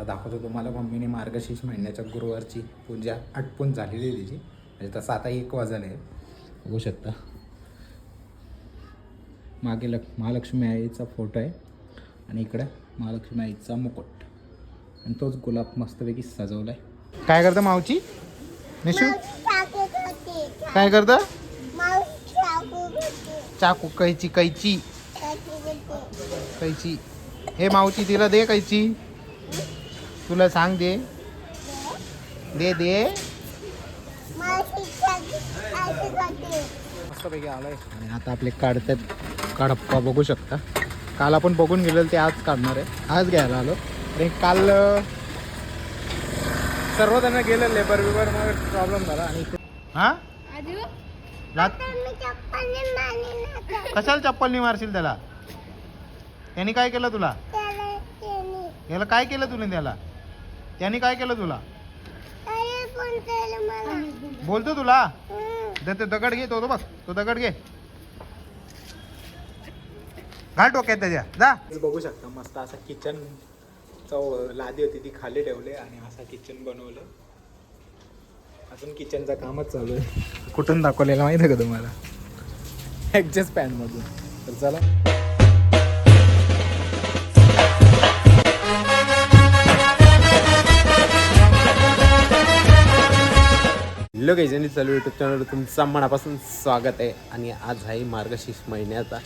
आता दाखवतो तुम्हाला मम्मीने मार्गशीर्ष महिन्याच्या गुरुवारची पूजा आटपून झालेली आहे तिची. म्हणजे तसं आता एक वाजले आहे. बघू शकता. मागे लक् महालक्ष्मी आईचा फोटो आहे. आणि इकडे महालक्ष्मी आईचा मुकुट. आणि तोच गुलाब मस्तपैकी सजवला आहे काय करतं मावची निशू? काय करतं? चाकू कैची कैची. कैची. हे मावची तिला दे कैची. तुला सांग दे. दे दे. मस्तपैकी आलोय. आणि आता आपले काढतात काढप्पा बघू शकता. काल आपण बघून गेलेलो ते आज काढणार आहे. आज घ्यायला आलो. आणि काल सर्वजण गेले लेबर बिबर मग प्रॉब्लेम झाला. आणि हा? कशाला चप्पल नाही मारशील त्याला? त्यांनी काय केलं तुला? याला काय केलं तुला त्याला? त्यांनी काय केलं तुला? बोलतो तुला? दे ते दगड घे तो तो बघ तो दगड घे. घाल डोक्यात त्याच्या. जा. बघू शकता मस्त असा किचन चव लादी होती ती खाली ठेवले आणि असा किचन बनवलं. अजून किचनचं कामच चालू आहे. कुठून दाखवलेलं माहिती आहे का तुम्हाला? ॲडजस्ट पॅनमधून तर चला. हॅलो कैजनी चालू यूट्यूब चॅनलवर तुमचं मनापासून स्वागत आहे. आणि आज आहे मार्गशीर्ष महिन्याचा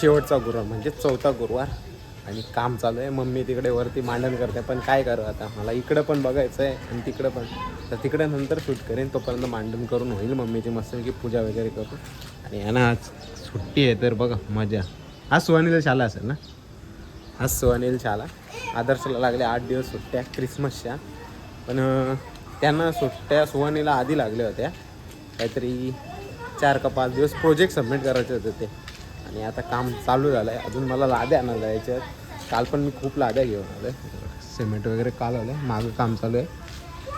शेवटचा गुरुवार म्हणजे चौथा गुरुवार. आणि काम चालू आहे. मम्मी तिकडे वरती मांडण करते पण काय करू आता? मला इकडं पण बघायचं आहे आणि तिकडं पण. तर तिकडे नंतर शूट करेन तोपर्यंत मांडण करून होईल. मम्मीची की पूजा वगैरे करू. आणि यांना आज सुट्टी आहे तर बघा मजा. आज सुहानीला शाला असेल ना? आज सुहानील शाला आदर्शला लागले आठ दिवस सुट्ट्या क्रिसमसच्या पण त्यांना सुट्ट्या सुहानीला आधी लागल्या होत्या. काहीतरी चार का पाच दिवस प्रोजेक्ट सबमिट करायचे होते ते. आणि आता काम चालू झालं आहे अजून मला लाद्या आणायला जायच्या काल पण मी खूप लाद्या घेऊन आलो सिमेंट वगैरे काल आलं मागं काम चालू आहे.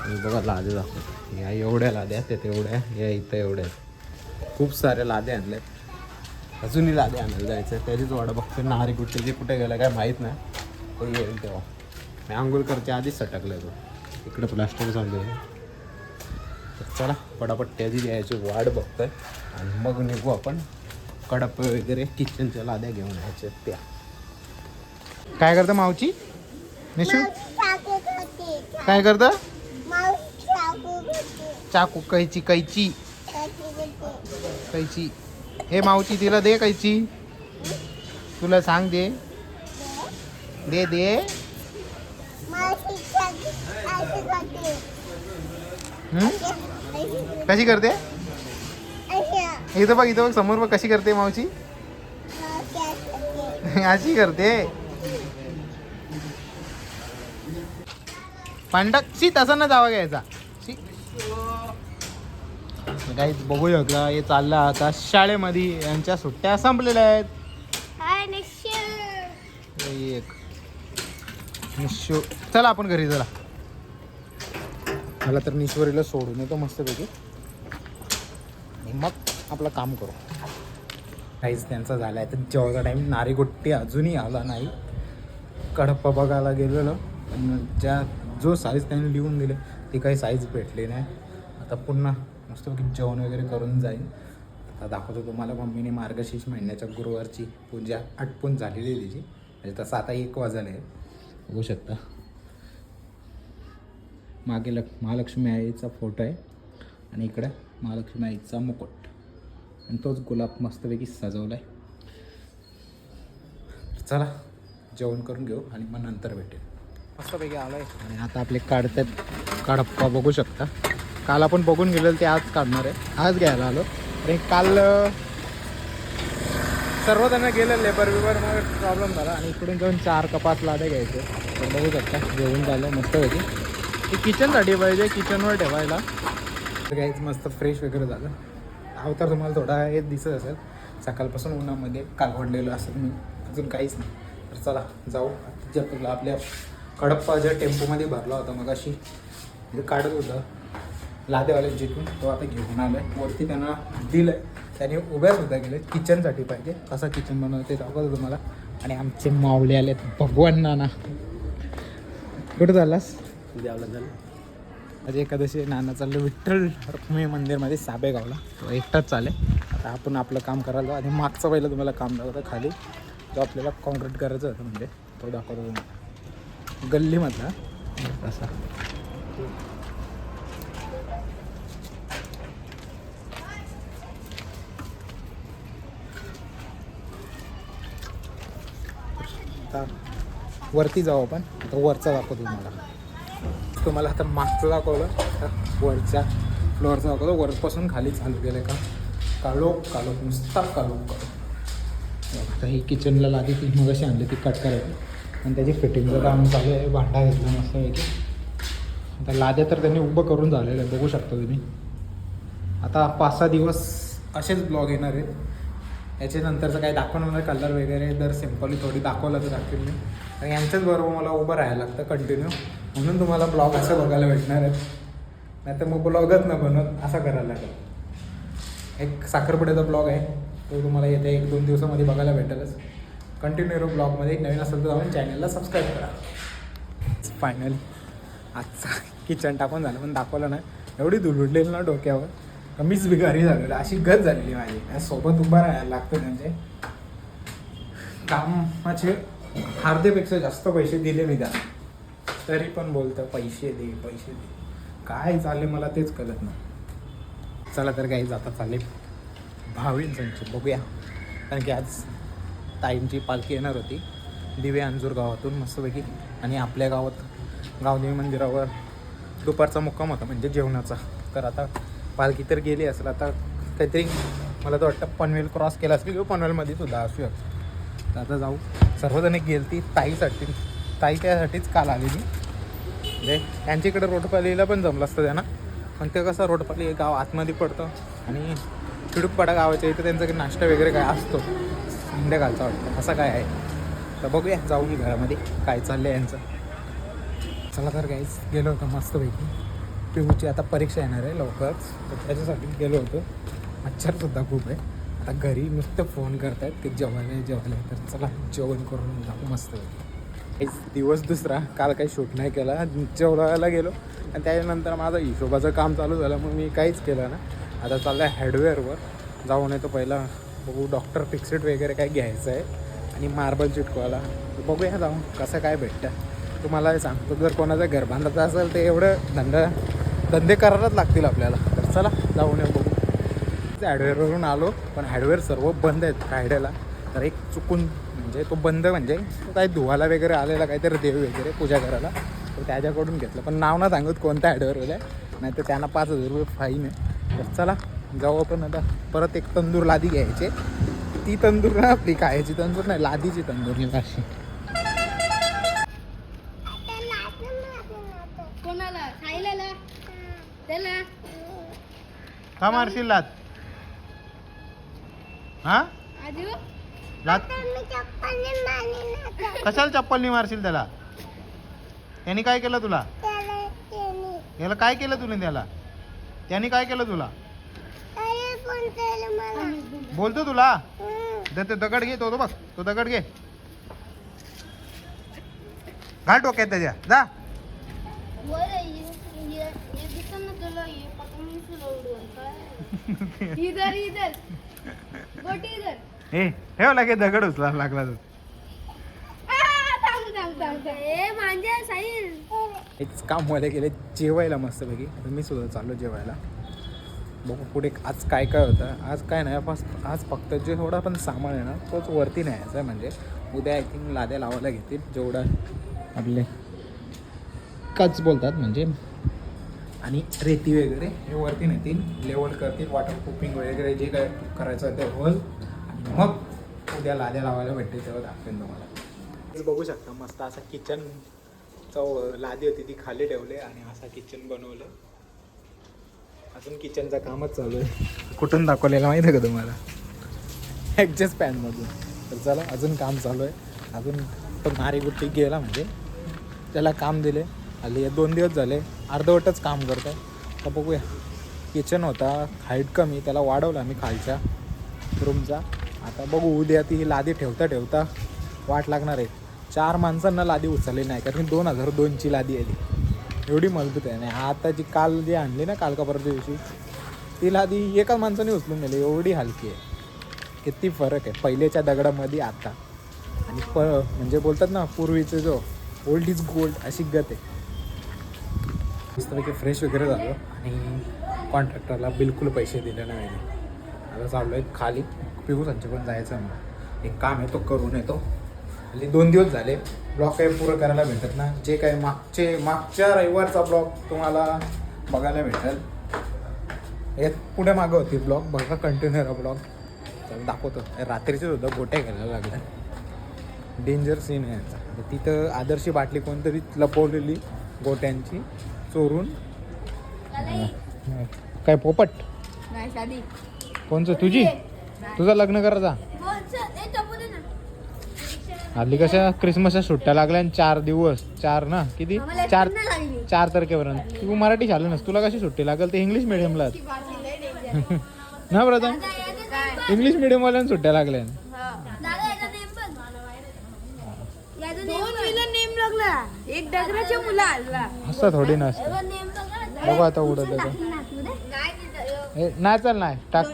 आणि बघा लाद्या दाखवतो. या एवढ्या लाद्या त्या तेवढ्या या इथं एवढ्या आहेत. खूप साऱ्या लाद्या आणल्या आहेत. अजूनही लाद्या आणायला जायचं आहे त्याचीच वाडा बघते नारी कुठे जे कुठे गेलं काय माहीत नाही. ते येईल तेव्हा. मी आंघोळकरच्या आधीच सटकलं तो. इकडं प्लास्टर चालू आहे. चला पटापट त्याची यायची वाट बघतोय. आणि मग निघू आपण कडाप वगैरे किचनच्या लाद्या घेऊन यायच्या त्या. काय करतं मावची निशू? काय करतं? चाकू कैची कैची. कैची. हे मावची तिला दे कैची. तुला सांग दे. दे दे. कशी करते? इथं बघ इथं बघ समोर बघ कशी करते मावची अशी करते. पांडक शी तसा ना जावा घ्यायचा. शी. काहीच बघू शकला हे चाललं आता शाळेमध्ये यांच्या सुट्ट्या संपलेल्या आहेत. एक. निशो. चला आपण घरी चला. मला तर निश्वरीला सोडून येतो मस्तपैकी. आणि मग आपलं काम करू. काहीच त्यांचा झाला आहे तर जेव्हाचा टाईम नारीगोट्टी अजूनही आला नाही. कडप्पा बघायला गेलेलो. पण ज्या जो साईज त्यांनी लिहून दिले ती काही साईज भेटली नाही. आता पुन्हा मस्तपैकी जेवण वगैरे करून जाईन. आता दाखवतो तुम्हाला मम्मीने मार्गशीर्ष महिन्याच्या गुरुवारची पूजा आटपून झालेली आहे तिची. म्हणजे तसं आता एक वाजले. आहे बघू शकता. मागे लक् महालक्ष्मी आईचा फोटो आहे. आणि इकडं महालक्ष्मी आईचा मुकुट. आणि तोच गुलाब मस्तपैकी सजवला आहे चला जेवण करून घेऊ आणि मग नंतर भेटेल. मस्तपैकी आलो आहे आणि आता आपले काढतात काढप्पा बघू शकता. काल आपण बघून गेलेलं ते आज काढणार आहे. आज घ्यायला आलो. आणि काल सर्वजण गेले लेबर बिबर मग प्रॉब्लेम झाला. आणि इकडून जाऊन चार कपात लादे घ्यायचे. तर बघू शकता घेऊन झालं मस्तपैकी ते किचनसाठी पाहिजे किचनवर ठेवायला. तर काहीच मस्त फ्रेश वगैरे झालं. अवतार तुम्हाला थोडा हे दिसत असेल. सकाळपासून उन्हामध्ये कालवडलेलं असेल मी अजून काहीच नाही. तर चला जाऊ. जे आपल्या कडप्पा ज्या टेम्पोमध्ये भरला होता मग अशी जे काढत होतं. लादेवाले जिथून तो आता घेऊन आलाय. वरती त्यांना दिलं आहे त्याने उभ्या सुद्धा गेले किचनसाठी पाहिजे. कसं किचन बनवतं ते दाखवतो तुम्हाला. आणि आमचे मावले आलेत. भगवान नाना. कुठं चाललास? द्यावला झालं. आज एकादशी नाना चाललो विठ्ठल रुक्मिणी मंदिरमध्ये साबेगावला. तो एकटाच चाले आता आपण आपलं काम करायला आणि मागचं पहिलं तुम्हाला काम दाखवतं खाली. जो आपल्याला कॉन्क्रीट करायचं होतं म्हणजे तो दाखवतो तुम्हाला. गल्लीमधला. असा. वरती जाऊ आपण. आता वरचा दाखवतो तुम्हाला. तुम्हाला आता मागचं दाखवलं. आता वरच्या फ्लोअरचं दाखवतो. वरपासून खाली चालू केलं का? कालोख कालो नुसता कालोख कालोख. आता ही किचनला लादी ती मग अशी आणली ती कट करायची. आणि त्याची फिटिंगचं काम चालू आहे. भांडा घेतला मस्त आता लाद्या तर त्यांनी उभं करून झालेलं आहे. बघू शकता तुम्ही. आता पाच सहा दिवस असेच ब्लॉग येणार आहेत. याच्यानंतरचं काही दाखवणार कलर वगैरे जर सिम्पली थोडी दाखवलं तर दाखवेल मी. आणि यांच्याच बरोबर मला उभं राहायला लागतं कंटिन्यू म्हणून तुम्हाला ब्लॉग असं बघायला भेटणार आहेत. नाही तर मग ब्लॉगच न बनत असं करायला लागेल. एक साखरपुड्याचा ब्लॉग आहे. तो तुम्हाला येत्या एक दोन दिवसामध्ये बघायला भेटेलच. कंटिन्यू ब्लॉगमध्ये नवीन असेल तर जाऊन चॅनलला सबस्क्राईब करा. फायनल आजचा किचन टाकून झालं पण दाखवलं नाही. एवढी धुलुडलेली ना डोक्यावर. कमीच बिगारी झालेलं अशी गत झालेली माझी. या सोबत उभा राहायला लागतं म्हणजे. कामाचे अर्धेपेक्षा जास्त पैसे दिले मी त्याला. तरी पण बोलतं पैसे दे पैसे दे. काय चालले मला तेच कळत नाही. चला तर काही जाता चालले. भाविंचांची बघूया. कारण की आज ताईंची पालखी येणार होती. दिवे अंजूर गावातून मस्तपैकी. आणि आपल्या गावात गावदेवी मंदिरावर दुपारचा मुक्काम होता म्हणजे जेवणाचा. तर आता पालखी तर गेली असेल आता काहीतरी मला तर वाटतं पनवेल क्रॉस केला असेल किंवा पनवेलमध्ये सुद्धा असू तर आता जाऊ. सर्वजण गेली ती ताईसाठी. ताई त्यासाठीच काल आलेली. म्हणजे त्यांच्याकडे रोडपालीला पण जमलं असतं त्यांना. पण ते कसं रोडपाली हे गाव आतमध्ये पडतं. आणि चिडूकपाडा गावाच्या इथं त्यांचा काही नाश्ता वगैरे काय असतो संध्याकाळचा वाटतं. असं काय आहे. तर बघूया जाऊ मी घरामध्ये. काय चाललं आहे यांचं. चला तर काहीच गेलो होतो मस्तपैकी. पिऊची आता परीक्षा येणार आहे लवकरच. तर त्याच्यासाठी गेलो होतो. मच्छरसुद्धा खूप आहे. आता घरी नुसतं फोन करतायत की जेवायला जेवायला आहे. तर चला जेवण करून जाऊ मस्त दिवस दुसरा. काल काही शूट नाही केला. जेवणाला गेलो. आणि त्याच्यानंतर माझं हिशोबाचं काम चालू झालं मग मी काहीच केलं ना. आता चाललं आहे हॅडवेअरवर जाऊन येतो पहिला. बघू डॉक्टर फिक्सेट वगैरे काय घ्यायचं आहे. आणि मार्बल चिटकवायला. बघूया जाऊन कसं काय भेटतं. तुम्हाला सांगतो जर कोणाचं घर बांधायचं असेल तर एवढं धंदा धंदे करायलाच लागतील आपल्याला. तर चला जाऊन येऊ बघू हॅडवेअरवरून आलो पण हॅडवेअर सर्व बंद आहेत फ्रायडेला तर एक चुकून म्हणजे तो बंद म्हणजे तो काही धुवायला वगैरे आलेला काहीतरी देव वगैरे पूजा करायला तर त्याच्याकडून घेतलं. पण नाव ना सांगत कोणत्या हॅडवेअरवर आहे नाही तर त्यांना पाच हजार रुपये फाईन आहे. तर चला जाऊ आपण आता. परत एक तंदूर लादी घ्यायची. ती तंदूर ना आपली खायची तंदूर नाही लादीची तंदूर. अशी का मारशील लाद. हा? लाद कशाला चप्पलनी मारशील त्याला? त्यांनी काय केलं तुला? याला काय केलं तुने त्याला? त्यांनी काय केलं तुला? बोलतो तुला? दे ते दगड घे तो तो बघ तो दगड घे. घाल डोक्यात त्याच्या. जा. वर ये ये ये दिसन ना तुला ये पकडून तुला इधर इधर. इधर. हे ठेव लागे दगड उचला लागला. ए साहिल. एक कामवाले गेले जेवायला मस्तपैकी. आता मी सुद्धा चाललो जेवायला. बघू पुढे आज काय काय होतं. आज काय नाही बस आज फक्त जे थोडा पण सामान आहे ना तोच वरती न्यायचा आहे म्हणजे. उद्या आय थिंक लाद्या लावायला घेतील. जेवढा आपले कच बोलतात म्हणजे आणि रेती वगैरे हे वरती नेतील लेवल करतील वॉटर प्रूफिंग वगैरे जे काय करायचं आहे ते होल आणि मग उद्या लाद्या लावायला भेटते तेव्हा दाखवेन तुम्हाला. बघू शकता मस्त असा किचन चव लादी होती ती खाली ठेवले आणि असा किचन बनवलं. अजून किचनचं कामच चालू आहे. कुठून दाखवलेलं माहीत आहे का तुम्हाला? ॲडजस्ट पॅनमधून तर चला अजून काम चालू आहे. अजून तो नारीगुट्टी गेला म्हणजे त्याला काम दिले आले. दोन दिवस झाले. अर्धवटच काम करत आहे तर बघूया. किचन होता. हाईट कमी. त्याला वाढवला मी खालच्या रूमचा आता बघू. उद्या ती लादी ठेवता ठेवता वाट लागणार आहे. चार माणसांना लादी उचलली नाही. कारण दोन हजार दोनची लादी आहे ती. एवढी मजबूत आहे. नाही आता जी काल जी आणली ना काल का दिवशी ती लादी एकाच माणसाने उचलून नेली. एवढी हलकी आहे. किती फरक आहे. पहिलेच्या दगडामध्ये आता. आणि प म्हणजे बोलतात ना पूर्वीचं जो ओल्ड इज गोल्ड अशी गत आहे. मस्तपैकी फ्रेश वगैरे झालो आणि कॉन्ट्रॅक्टरला बिलकुल पैसे दिले नाही आता चाललो आहे खाली. पिऊ त्यांचे पण जायचं मग एक काम आहे तो करून येतो. आणि दोन दिवस झाले. ब्लॉग काही पुरं करायला भेटत ना जे काही मागचे मागच्या रविवारचा ब्लॉग तुम्हाला बघायला भेटेल. यात पुढे मागं होती ब्लॉग बघा कंटिन्यू राहा ब्लॉग तर दाखवतो. रात्रीचे सुद्धा गोट्या घ्यायला लागल्या डेंजर सीन आहे याचा. तर तिथं आदर्शी बाटली कोणतरी लपवलेली गोट्यांची. चोरून? काय पोपट? कोणचं? तुझी? तुझं लग्न करायचा हल्ली कशा? क्रिसमसच्या सुट्ट्या लागल्या चार दिवस. चार ना? किती? चार चार तारखेपर्यंत. तू मराठी झालं नस तुला कशी सुट्टी लागेल? ते इंग्लिश मिडियमला ना प्रथम? इंग्लिश मिडियमवाल्यानं सुट्ट्या लागल्या दोन विलन नेम लागला एक डगराच्या मुला आला. असं थोडी नसतं बघू आता उडत हे नाही चल नाही. टाक.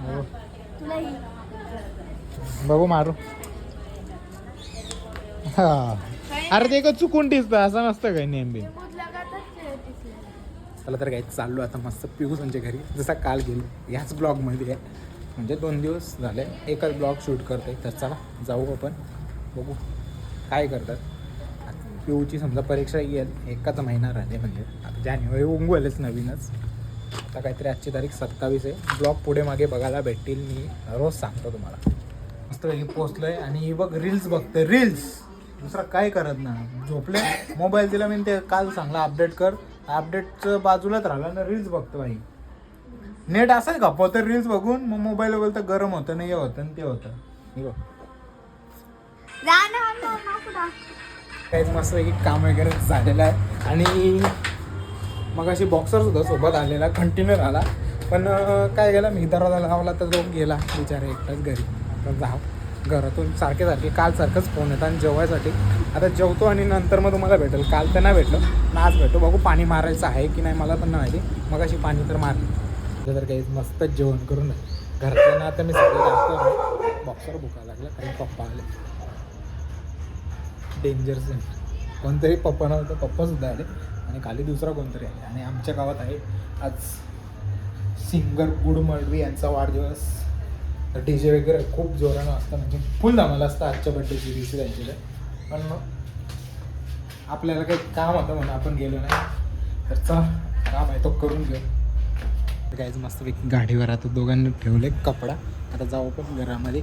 हो. बघू मारू. हा. अरे ते का चुकून दिसतं असं नसतं काही नेहमी चला तर काही चाललो आता मस्त पिऊ त्यांच्या घरी. जसा काल गेलो याच ब्लॉगमध्ये आहे. म्हणजे दोन दिवस झाले एकच ब्लॉग शूट करते तर चला जाऊ आपण. बघू. काय करतात? आता समजा परीक्षा येईल एकाच महिना राहते म्हणजे. आता जानेवारी उंगवलच नवीनच. आता काहीतरी आजची तारीख सत्तावीस आहे. ब्लॉग पुढे मागे बघायला भेटतील मी रोज सांगतो तुम्हाला. मस्तपैकी पोचलोय आणि बघ रील्स बघते रील्स दुसरा काय करत ना झोपले मोबाईल दिला मी ते काल सांगला अपडेट कर. अपडेटचं बाजूलाच राहिला ना रील्स बघतो भाई नेट असेल का? तर रील्स बघून मग मोबाईल वगैरे तर गरम होतं नाही हे होतं ते होतं. हे बघ. काही मस्त काम वगैरे झालेलं आहे. आणि मग अशी बॉक्सर सुद्धा सोबत आलेला कंटिन्यू आला. पण काय गेला मी दरवाजा लावला तर तो गेला. बिचारा एकटाच घरी. तर जा घरातून सारखे सारखे काल सारखंच फोन येतात आणि जेवायसाठी. आता जेवतो आणि नंतर मग तुम्हाला भेटेल. काल तर नाही भेटलं. ना आज भेटतो बघू पाणी मारायचं आहे की नाही मला पण नाही माहिती. मग अशी पाणी तर मारली. तर काही मस्तच जेवण करून घरच्यांना आता मी सगळं जास्त बॉक्सर भुका लागला काही पप्पा आले. डेंजर सीन कोणतरी पप्पा नव्हतं पप्पा सुद्धा आले. आणि खाली दुसरा कोणतरी आले. आणि आमच्या गावात आहे आज सिंगर गुड मळवी यांचा वाढदिवस. डी जे वगैरे खूप जोरानं असतं. म्हणजे फुल धमाला असतं आजच्या बड्डेची दिवशी त्यांच्याकडे पण मग आपल्याला काही काम होतं म्हणून आपण गेलो नाही. तर चला काम आहे तो करून घेऊ. काहीच मस्तपैकी गाडीवर आता दोघांनी ठेवले कपडा. आता जाऊ पण घरामध्ये.